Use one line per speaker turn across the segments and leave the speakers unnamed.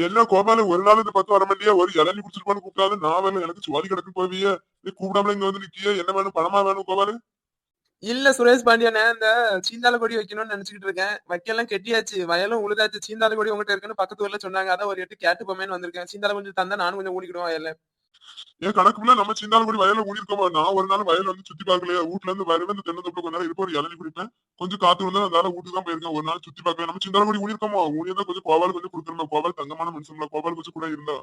என்ன கோபால ஒரு நாள் இந்த பத்து வர மாட்டியா ஒரு இளநி குடிச்சிருப்பான்னு கூப்பிடாது நான் வேணும் எனக்கு சுவாதி கிடக்கு போவிய நீ கூப்பிடாமல இங்க வந்து நிக்கிய. என்ன வேணும்? பணமா வேணும் கோபாலு
இல்ல சுரேஷ் பாண்டியனே இந்த சீந்தால கொடி வைக்கணும்னு நினைச்சுக்கிட்டு இருக்கேன். வைக்கலாம் கெட்டியாச்சு. வயலும் உழுதாச்சு. சீந்தால கொடி உங்ககிட்ட இருக்குன்னு பக்கத்து ஊர்ல சொன்னாங்க. அதான் ஒரு எட்டு கேட்டு போமேன்னு வந்திருக்கேன். சீந்தால கொஞ்சம் தந்தா நானும் கொஞ்சம் ஊடிக்கிடுவோம் வயல
என் கணக்குல நம்ம சிந்தாலங்குடி வயல்ல ஊடிருக்கோமா நான் ஒரு நாள் வயல வந்து சுத்தி பார்க்கலையா. வீட்டுல இருந்து வருவேன் இந்த தென்னந்தோப்புல கொஞ்ச நேரம் இருப்போம் ஒரு இளநி குடிப்பேன். கொஞ்சம் காத்து வந்தா அதனால வீட்டுக்கு தான் போயிருக்கேன். ஒரு நாள் சுத்தி பார்க்கல நம்ம சிந்தாலங்குடி ஊடிருக்கோமா ஊழியர் கொஞ்சம் கோவால் கொஞ்சம் கொடுக்கணும். கோவால் தங்கமான மனுஷங்களா கோவால் கொஞ்சம் கூட இருந்தா.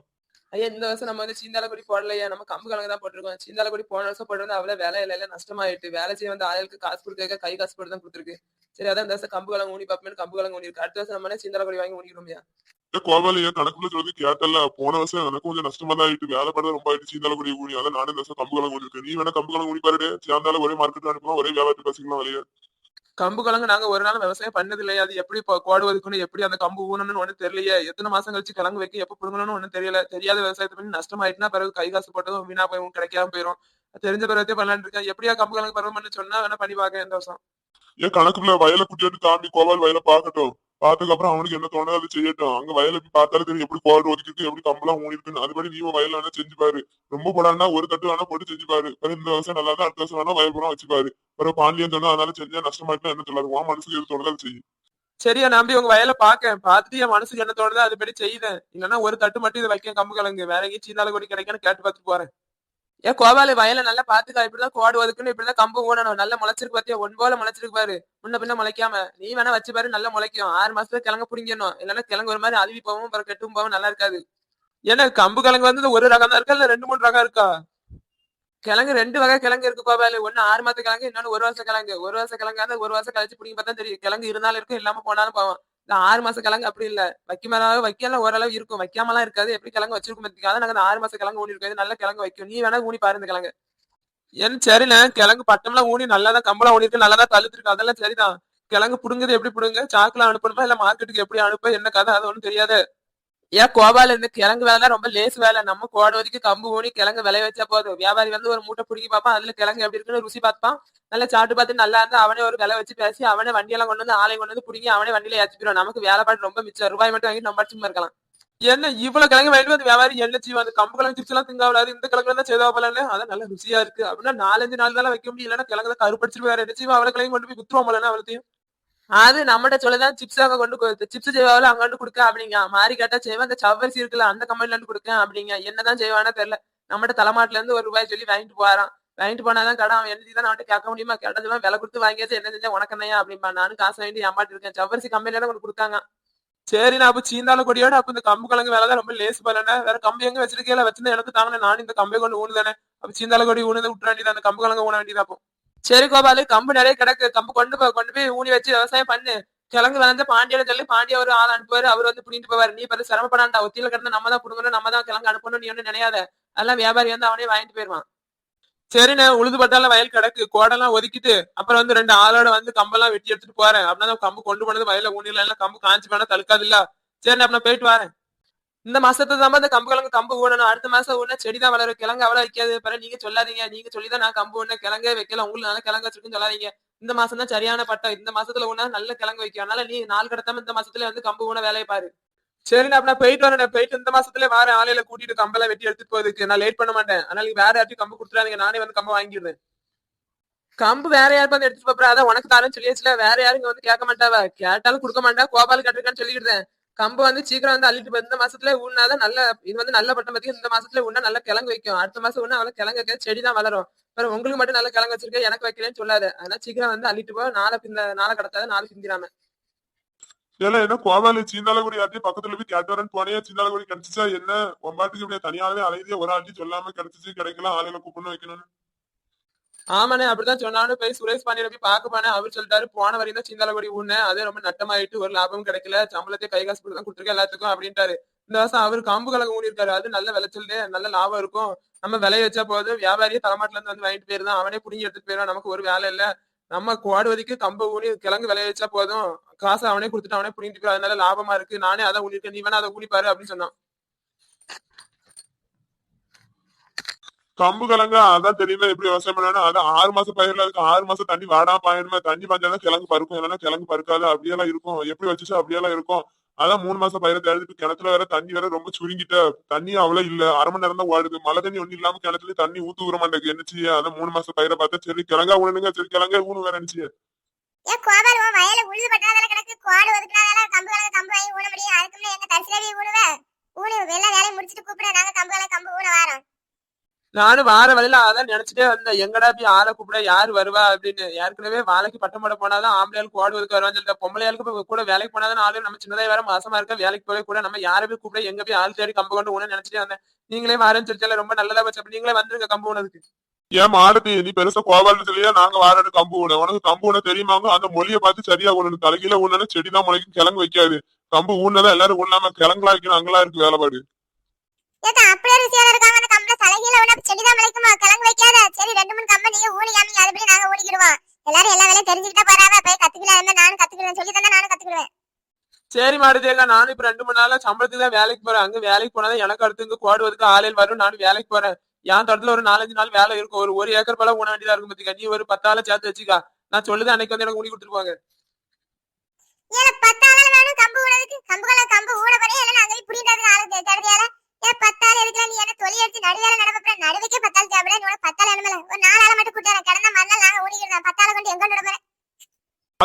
ஐயா இந்த வருஷம் நம்ம வந்து சீந்தால போடலையா. நம்ம கம்பு கலங்க தான் போட்டிருக்கோம். சீந்தால போன வருஷம் போட்டு அவ்வளவு வேலை இல்ல நஷ்டமாயிட்டு. வேலை செய்ய வந்து ஆளுக்கு காசு கொடுக்க கை காசு போட்டு தான் கொடுத்துருக்கு. சரி அதான் இந்த வருஷம் கம்பு கலங்க ஊனி பார்ப்பேன் கம்பு கலங்க ஊனி இருக்கு. அடுத்த வருஷம் நம்ம சீந்தால வாங்கி
ஊனிக்கிறோம்யா கோபால் என் கணக்குல சொல்லி கேட்டல? போன வருஷம் எனக்கு கொஞ்சம் நஷ்டமா தான் ஆயிட்டு வேலை படுறது ரொம்ப ஆயிட்டு சிந்தாலங்குடி ஊழி அதான் நானும் இந்த வருஷம் கம்பு கலங்க ஊழிருக்கேன் நீ வேணா கம்பு கலங்க பாருடு. சேர்ந்தாலும் ஒரே மார்க்கெட் அனுப்பலாம் ஒரே வியாபாரத்துக்கு வச்சுக்கலாம் வழியா
கம்பு கலங்க நாங்க ஒரு நாள் விவசாயம் பண்ணது இல்லையா அது எப்படி கோடு ஒதுக்கணும்? எப்படி அந்த கம்பு ஊனணும்னு ஒண்ணு தெரியலையே. எத்தனை மாசம் கழிச்சு கிழங்கு வைக்க எப்ப புடுங்கணும்னு ஒண்ணும் தெரியல. தெரியாத விவசாயத்தை பண்ணி நஷ்டமாயிட்டுனா பிறகு கை காசு போட்டதும் வீணா போய் கிடைக்காம போயிரும். தெரிஞ்ச பிறகு பண்ணலான்னு இருக்கேன். எப்படியா கம்பு கலங்கு பருவம் சொன்னா வேணா பண்ணி பாக்க இந்த வருஷம்.
என் கணக்குல வயலை குட்டிட்டு காமி கோபால் வயலை பார்க்கட்டும். பார்த்ததுக்கப்புறம் அவனுக்கு என்ன தோணுதோ அதை செய்யட்டும். அங்க வயலை போய் பார்த்தாலும் தெரியும் எப்படி கோடு ஒதுக்கிருக்கு எப்படி கம்பெல்லாம் ஊனிருக்குன்னு அதுபடி நீ வயல் வேணா செஞ்சு பாரு ரொம்ப போடான்னா ஒரு தட்டு வேணா போட்டு செஞ்சு பாரு இந்த வருஷம் நல்லா தான் அடுத்த வருஷம் வேணா வயல் பூரா வச்சு பாரு பிறகு பாண்டியன் சொன்னா அதனால செஞ்சா நஷ்டமாயிட்டா என்ன சொல்லாது? உன் மனசுக்கு எது தோணுதோ அதை செய்யும்
சரியா நம்பி உங்க வயலை பாக்கேன் பாத்துட்டு என் மனசுக்கு என்ன தோணுதோ அதுபடி செய்யுதேன் இல்லைன்னா ஒரு தட்டு மட்டும் இதை வைக்க கம்பு கலங்கு வேற எங்கேயும் சீனால கொடி கிடைக்குன்னு கேட்டு பார்த்துட்டு போறேன். ஏன் கோபால வயலை நல்லா பாத்துக்கா இப்படிதான் கோடு ஒதுக்குன்னு இப்படிதான் கம்பு ஓடணும் நல்லா முளைச்சிருக்கு பாத்தியா? ஒன் போல முளைச்சிருக்கு பாரு. முன்ன பின்ன முளைக்காம. நீ வேணா வச்சு பாரு நல்லா முளைக்கும். ஆறு மாசத்துல கிழங்க புடிங்கணும் இல்லன்னா கிழங்கு ஒரு மாதிரி அழுவி போவும் அப்புறம் கெட்டும் போவும் நல்லா இருக்காது. ஏன்னா கம்பு கிழங்கு வந்து ஒரு ரகம் தான் இருக்கா? இல்ல ரெண்டு மூணு ரகம் இருக்கா? கிழங்கு ரெண்டு வகை கிழங்கு இருக்கு கோபால. ஒண்ணு ஆறு மாச கிழங்கு இன்னொன்னு ஒரு வருஷம் கிழங்கு. ஒரு வருஷம் கிழங்கா அந்த ஒரு வருஷம் கழிச்சு பிடிங்க பார்த்தா தெரியும். கிழங்கு இருந்தாலும் இருக்கும் இல்லாம போனாலும் போவோம். இந்த ஆறு மாச கிழங்கு அப்படி இல்ல. வைக்க மேலாவது வைக்கலாம் ஓரளவு இருக்கும். வைக்காமலாம் இருக்காது. எப்படி கிழங்கு வச்சிருக்கும் பத்திக்காத நாங்க ஆறு மாச கிழங்கு ஊனி இருக்காது நல்ல கிழங்கு வைக்கும். நீ வேணா ஊனி பாரு இந்த கிழங்கு. ஏன் சரிண்ணே கிழங்கு பட்டம்லாம் ஊனி நல்லா தான் கம்பளம் ஊனி இருக்கு நல்லா தான் தழுத்துருக்கு அதெல்லாம் சரிதான். கிழங்கு புடுங்குது எப்படி புடுங்க? சாக்குல அனுப்பணுமா? இல்ல மார்க்கெட்டுக்கு எப்படி அனுப்ப? என்ன கதை? அது ஒண்ணும் தெரியாது. ஏன் கோபால இருந்து கிழங்கு வேலை ரொம்ப லேஸ் வேலை. நம்ம கோடை வரைக்கும் கம்பு ஊனி கிழங்கு விளைய வச்சா போதும். வியாபாரி வந்து ஒரு மூட்டை பிடிக்கி பார்ப்பான் அதுல கிழங்கு எப்படி இருக்குன்னு ருசி பார்ப்பான் நல்லா சாப்பிட்டு பார்த்து நல்லா இருந்தா அவனே ஒரு விலை வச்சு பேசி அவனே வண்டியெல்லாம் கொண்டு வந்து ஆலை கொண்டு வந்து பிடிங்கி அவனே வண்டியில ஏற்றி போயிடும் நமக்கு வேலைப்பாடு ரொம்ப மிச்சம். ரூபாய் மட்டும் வாங்கி நம்ம சும்மா இருக்கலாம். என்ன இவ்வளவு கிழங்கு வாங்கிட்டு வந்து வியாபாரி என்ன செய்வோம் அந்த கம்பு கிழங்கு சிப்ஸ் எல்லாம் திங்காவிடாது இந்த கிழங்கு தான் செய்தா போலன்னு அதான் நல்லா ருசியா இருக்கு. அப்படின்னா நாலஞ்சு நாள் தான் வைக்க முடியும் இல்லைன்னா கிழங்கு கருப்படிச்சிட்டு வேற என்ன செய்வோம் அவளை கிழங்கு கொண்டு போய் வித்துருவோம் போலன்னு அவளத்தையும். அது நம்மகிட்ட சொல்லதான் சிப்ஸ் அங்க கொண்டு சிப்ஸ் செய்வாவில் அங்க வந்து கொடுக்க அப்படிங்க. மாறி கேட்டா செய்வேன். அந்த சவ்வரிசி இருக்குல்ல அந்த கம்பெனில இருந்து கொடுக்க அப்படிங்க. என்னதான் செய்வானா தெரியல. நம்மகிட்ட தலைமாட்டுல இருந்து ஒரு ரூபாய் சொல்லி வாங்கிட்டு போறான். வாங்கிட்டு போனாதான் கடை அவன் என்ன தான் அவன்கிட்ட கேட்க முடியுமா? கேட்டதுலாம் விலை கொடுத்து வாங்கியாச்சு. என்ன செஞ்சா உனக்கு என்னையா அப்படின்பா நானும் காசு வாங்கி ஏமாட்டி இருக்கேன். சவ்வரிசி கம்பெனில கொண்டு கொடுத்தாங்க. சரி நான் அப்ப சீந்தால கொடியோட அப்ப இந்த கம்பு கிழங்கு வேலை தான் ரொம்ப லேஸ் பண்ணல வேற கம்பு எங்க வச்சிருக்கேன் வச்சிருந்தேன் எனக்கு தானே. நானும் இந்த கம்பை கொண்டு ஊனுதானே? அப்ப சீந்தால கொடி ஊனதை விட்டுற வேண்டியது அந்த கம்பு கிழங்கு ஊன வேண்டியது அப்போ. சரி கோபாலு கம்பு நிறைய கிடக்கு. கம்பு கொண்டு போய் கொண்டு போய் ஊனி வச்சு விவசாயம் பண்ணு. கிழங்கு விளைஞ்ச பாண்டியோட சொல்லி பாண்டிய ஒரு ஆள் அனுப்புவாரு. அவர் வந்து புடிங்கிட்டு போவாரு. நீ பார்த்து சிரமப்படாண்டா ஒத்தியில கிடந்து நம்ம தான் புடுங்கணும் நம்ம தான் கிழங்கு அனுப்பணும் நீ ஒண்ணு நினையாத. அதெல்லாம் வியாபாரி வந்து அவனே வாங்கிட்டு போயிருவான். சரிண்ணே உழுது வயல் கிடக்கு. கோடெல்லாம் ஒதுக்கிட்டு அப்புறம் வந்து ரெண்டு ஆளோட வந்து கம்பெல்லாம் வெட்டி எடுத்துட்டு போறேன். அப்படின்னா கம்பு கொண்டு போனது வயல்ல ஊனில எல்லாம் கம்பு காஞ்சி போனா தழுக்காது இல்ல சரிண்ணே அப்ப நான் போயிட்டு வரேன். இந்த மாசத்துல தான் இந்த கம்பு கிழங்கு கம்பு ஊடணும் அடுத்த மாசம் ஊன செடி தான் வளரும். கிழங்கு அவ்வளவு வைக்காது பிறகு நீங்க சொல்லாதீங்க. நீங்க சொல்லிதான் நான் கம்பு ஊன கிழங்கே வைக்கல. உங்களுக்கு நல்ல கிழங்கு வச்சிருக்குன்னு சொல்லாதீங்க. இந்த மாசம் தான் சரியான பட்டம். இந்த மாசத்துல ஊனா நல்ல கிழங்கு வைக்கும். அதனால நீ நாள் கடத்தாம இந்த மாசத்துல வந்து கம்பு ஊன வேலையை பாரு. சரி நான் நான் போயிட்டு வரேன். போயிட்டு இந்த மாசத்துல வேற ஆலையில கூட்டிட்டு கம்பெல்லாம் வெட்டி எடுத்துட்டு போறதுக்கு. நான் லேட் பண்ண மாட்டேன். அதனால நீங்க வேற யார்ட்டையும் கம்பு கொடுத்துடாதீங்க. நானே வந்து கம்பு வாங்கிடுறேன். கம்பு வேற யாரும் வந்து எடுத்துட்டு போறா? அதான் உனக்கு தானே சொல்லியாச்சுல. வேற யாரும் இங்க வந்து கேட்க மாட்டாவா? கேட்டாலும் கொடுக்க மாட்டா. கோபால் கேட்டிருக்கான்னு சொல்லிடுறேன் கம்பு வந்து சீக்கிரம் வந்து அள்ளிட்டு இந்த மாசத்துல ஊன்னாதான் நல்ல இது வந்து நல்ல பட்டம் பத்தி இந்த மாசத்துல ஊனா நல்லா கிழங்கு வைக்கும். அடுத்த மாசம் ஊனா அவ்வளவு கிழங்கு வைக்க செடி தான் வளரும். அப்புறம் உங்களுக்கு மட்டும் நல்ல கிழங்கு வச்சிருக்க எனக்கு வைக்கலன்னு சொல்லாது. அதனால சீக்கிரம் வந்து அள்ளிட்டு போ நாளை பிந்த நாளை கடத்தாத நாளை பிந்திராம
ஏன்னா என்ன கோவாலு சீந்தாலகுடி ஆட்டி பக்கத்துல போய் கேட்டு போனே சீந்தாலகுடி கிடைச்சிச்சா என்ன? ஒம்பாட்டுக்கு இப்படியே தனியாவே ஒரு ஆட்டி சொல்லாம கிடைச்சிச்சு கிடைக்கல ஆளுகளை கூப்பிடணும் வைக்கணும்னு.
ஆமாண்ணே அப்படிதான் சொன்னாலும் போய் சுரேஷ் பாண்டியில போய் பார்க்க போனேன் அவர் சொல்லிட்டாரு போன வரையும் தான் சிந்தாலகுடி ஊண்ணே. அதே ரொம்ப நட்டமாயிட்டு ஒரு லாபம் கிடைக்கல. சம்பளத்தை கை காசு தான் கொடுத்துருக்க எல்லாத்துக்கும் அப்படின்ட்டாரு. இந்த வருஷம் அவர் கம்பு கலகம் ஊனி இருக்காரு அது நல்ல விளைச்சல் நல்ல லாபம் இருக்கும். நம்ம விளைய வச்சா போதும். வியாபாரியே தலைமாட்டுல இருந்து வந்து வாங்கிட்டு போயிருந்தான் அவனே புடிங்கி எடுத்துட்டு போயிடும் நமக்கு ஒரு வேலை இல்ல. நம்ம கோடுவதிக்கு கம்பு ஊனி கிழங்கு விளைய வச்சா போதும். காசு அவனே கொடுத்துட்டு அவனே புடிங்கிட்டு போயிடும் அதனால லாபமா இருக்கு. நானே அதை ஊனிருக்கேன் நீ வேணா அதை ஊனிப்பாரு அப்படின்னு சொன்னான்.
கம்பு கிழங்கு அதான் தெரியல எப்படி விவசாயம் பண்ணணும் அதான் ஆறு மாசம் பயிரில் அதுக்கு ஆறு மாசம் தண்ணி வாடாம பாயணுமே தண்ணி பாஞ்சாதான் கிழங்கு பருக்கும். இல்லைன்னா கிழங்கு பருக்காது. அப்படியெல்லாம் இருக்கும். எப்படி வச்சுச்சு அப்படியெல்லாம் இருக்கும். அதான் மூணு மாசம் பயிரை தேடிட்டு கிணத்துல வேற தண்ணி வேற ரொம்ப சுருங்கிட்ட தண்ணி அவ்வளவு இல்ல. அரை மணி நேரம் தான் ஓடுது. மழை தண்ணி ஒண்ணு இல்லாம கிணத்துல தண்ணி ஊத்து விட மாட்டேங்குது. என்ன செய்ய? அதான் மூணு மாசம் பயிரை பார்த்தா சரி கிழங்கா ஊனுங்க சரி கிழங்கா ஊனு வேற என்ன செய்ய?
ஏன் கோபால் உன் வயல உழுது பட்டாதால கிடக்கு. கோடு கம்பு கம்பு வாங்கி ஊன முடியும். என்ன முடிச்சிட்டு கூப்பிட. நாங்க கம்பு கலங்க கம்பு ஊன வாரோம்
நானும் வார வழியில அதான் நினைச்சிட்டே வந்தேன். எங்கடா போய் ஆளை கூப்பிட? யாரு வருவா அப்படின்னு. ஏற்கனவே வேலைக்கு பட்டம் போட போனாதான் ஆம்பளையாளுக்கு கோடு ஒதுக்க வருவான்னு சொல்லிட்டு பொம்பளையாளுக்கு கூட வேலைக்கு போனாதான் ஆளு. நம்ம சின்னதா வேற மாசமா இருக்க வேலைக்கு போய் கூட நம்ம யாரை போய் கூப்பிட? எங்க போய் ஆள் தேடி கம்பு கொண்டு ஊன நினைச்சிட்டே வந்தேன். நீங்களே வரேன்னு சொல்லிச்சால ரொம்ப நல்லதா போச்சு. நீங்களே வந்துருங்க கம்பு ஊனதுக்கு.
ஏன் மாடுதி நீ பெருசா கோபால் சொல்லியா நாங்க வாரடு கம்பு ஊன உனக்கு கம்பு ஊன தெரியுமாங்க? அந்த மொழியை பார்த்து சரியா ஊனணும். தலைகீழ செடி தான் முளைக்கும். கிழங்கு வைக்காது. கம்பு ஊனதான் எல்லாரும் ஊனாம கிழங்குலாம் வைக்கணும். அங்கெல்லாம் இருக்கு வேலைப்பாடு
செடிதான் முளைக்குமா? கிழங்கு வைக்காத. சரி ரெண்டு மூணு கம்பை நீங்க ஊனி காமிங்க அதுபடி நாங்க ஊனிக்கிடுவோம். எல்லாரும் எல்லா வேலையும் தெரிஞ்சுக்கிட்டா போறாவ போய் கத்துக்கலாம் நானும் கத்துக்கிறேன் சொல்லி தந்தா நானும் கத்துக்கிடுவேன்.
சரி மாடுதேங்க நானும் இப்ப ரெண்டு மூணு நாளா சம்பளத்துக்கு தான் வேலைக்கு போறேன். அங்க வேலைக்கு போனாதான் எனக்கு அடுத்து இங்க கோடுவதுக்கு ஆளையில் வரும் நானும் வேலைக்கு போறேன். என் தோட்டத்துல ஒரு நாலஞ்சு நாள் வேலை இருக்கும். ஒரு ஒரு ஏக்கர் போல ஊன வேண்டியதா இருக்கும் பத்திக்கா நீ ஒரு பத்தாள சேர்த்து வச்சுக்கா. நான் சொல்லுது அன்னைக்கு வந்து எனக்கு ஊனி கொடுத்துருவாங்க
ஏல பத்தாள் வேணும் கம்பு ஊனதுக்கு? கம்பு கம்பு ஊன போறே இல்ல நாங்க புடிங்கிறதுக்கு ஆளு தருதியால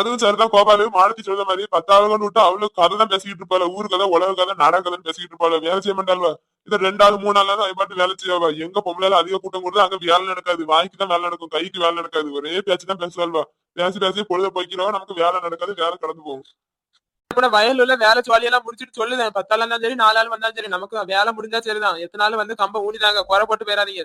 அதுவும் சரிதான் கோபாலு மாலத்தி சொல்ற மாதிரி பத்தாவது விட்டு அவ்வளவு கதை தான் பேசிக்கிட்டு இருப்பாள் ஊரு கதை உலக கதை நாடக கதைன்னு பேசிக்கிட்டு இருப்பாள் வேலை செய்ய மாட்டாள்வா? இது ரெண்டாவது மூணு நாள் தான் பாட்டு வேலை செய்வா எங்க பொம்பளால அதிக கூட்டம் கொடுத்து அங்க வேலை நடக்காது வாய்க்கு தான் வேலை நடக்கும் கைக்கு வேலை நடக்காது ஒரே பேச்சு தான் பேசுவாள்வா. பேசி பேசி பொழுத போய்க்கிறோம் நமக்கு வேலை நடக்காது வேலை கடந்து போகும்.
கூட வயல் உள்ள வேலை எல்லாம் முடிச்சிட்டு சொல்லுதேன் பத்தாள் இருந்தாலும் சரி நாலு வந்தாலும் சரி நமக்கு வேலை முடிஞ்சா சரிதான். எத்தனாலும் வந்து கம்ப ஊடிதாங்க குறை போட்டு போயிடாதீங்க.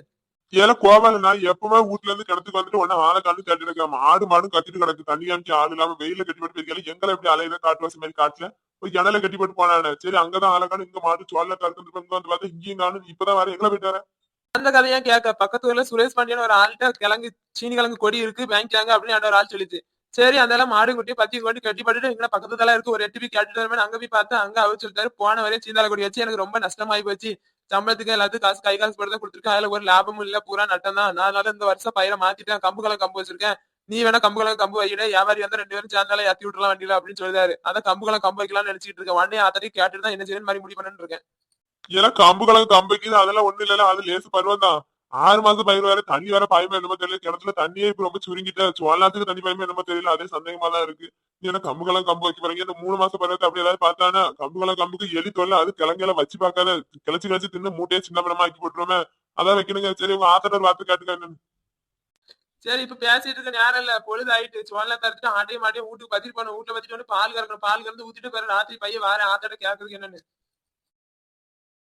ஏன்னா கோபால எப்பவுமே வீட்டுல இருந்து கிணத்துக்கு வந்துட்டு உடனே ஆளை கண்டு கட்டி இருக்காம. ஆடு மாடும் கட்டிட்டு கிடக்கு. தண்ணி காமிச்சு ஆள் இல்லாம வெயில கட்டி போட்டு போயிருக்கல எங்களை எப்படி அலையில காட்டுவாசி மாதிரி காட்டுல போய் கிணல கட்டி போட்டு போனானே. சரி அங்கதான் ஆளை காணும். இங்க மாடு சோழ கறந்து வந்து பார்த்தா இங்கேயும் காணும். இப்பதான் வர எங்களை போயிட்டு வரேன்
அந்த கதையா கேட்க பக்கத்து ஊர்ல சுரேஷ் பாண்டியன் ஒரு ஆள்கிட்ட கிழங்கு சீனி கிழங்கு கொடி இருக்கு வாங்கிக்காங்க அப்படின்னு ஒரு ஆள் சொல்லிச்சு. சரி அந்த மாடு குட்டி பத்தி கொண்டு கட்டி போட்டுட்டு எங்களை பக்கத்து தலை இருக்கு. ஒரு எட்டு போய் கேட்டுட்டு அங்க போய் பார்த்து அங்க அவர் சொல்லிட்டாரு போன வரையும் சீந்தால கொடி வச்சு எனக்கு ரொம்ப நஷ்டமாயி போச்சு. சம்பளத்துக்கு எல்லாத்துக்கும் காசு கை காசு போட்டு தான் கொடுத்துருக்கேன். அதுல ஒரு லாபமும் இல்ல. பூரா நட்டம் தான். நான் அதனால இந்த வருஷம் பயிரை மாத்திட்டேன். கம்பு கலம் கம்பு வச்சிருக்கேன். நீ வேணா கம்பு கலம் கம்பு வைக்கிட வியாபாரி வந்து ரெண்டு பேரும் சேர்ந்தால ஏத்தி விட்டுலாம் வண்டியில அப்படின்னு சொல்லிட்டாரு. அதான் கம்பு கலம் கம்பு வைக்கலாம்னு நினைச்சிட்டு இருக்கேன். உடனே ஆத்தடி கேட்டுட்டு தான் என்ன செய்யணும் மாதிரி முடிவு பண்ணிட்டு இருக்கேன்.
ஏன்னா கம்பு கலங்க கம்பைக்கு அதெல்லாம் ஒண்ணு இல்லல அது லேசு பருவம் தான் ஆறு மாசம் பயிர் வேற தண்ணி வேற பயமா என்னமோ தெரியல. கிணத்துல தண்ணியே இப்ப ரொம்ப சுருங்கிட்ட சோழத்துக்கு தண்ணி பயமா என்னமோ தெரியல. அதே சந்தேகமா தான் இருக்கு. ஏன்னா என்ன கம்பு கம்பு வைக்க போறீங்க? இந்த மூணு மாசம் பருவத்தை அப்படி ஏதாவது பார்த்தானா? கம்புகளம் கம்புக்கு எலி தொல்ல அது கிழங்கெல்லாம் வச்சு பார்க்காத கிளச்சு கிளச்சு தின்னு மூட்டையே சின்ன படமா ஆக்கி போட்டுருவோமே. அதான் வைக்கணுங்க. சரி உங்க ஆத்தர் வார்த்தை காட்டுங்க
சரி இப்ப பேசிட்டு இருக்க நேரம் இல்ல. பொழுது ஆயிட்டு. சோழ தரத்துட்டு ஆட்டையும் மாட்டையும் வீட்டுக்கு பத்திட்டு போன வீட்டுல பத்திட்டு பால் கறக்கணும். பால் கறந்து ஊத்திட்டு பிறகு ராத்திரி பையன் வார ஆத்தோட கேக்குறதுக்கு என்னன்னு.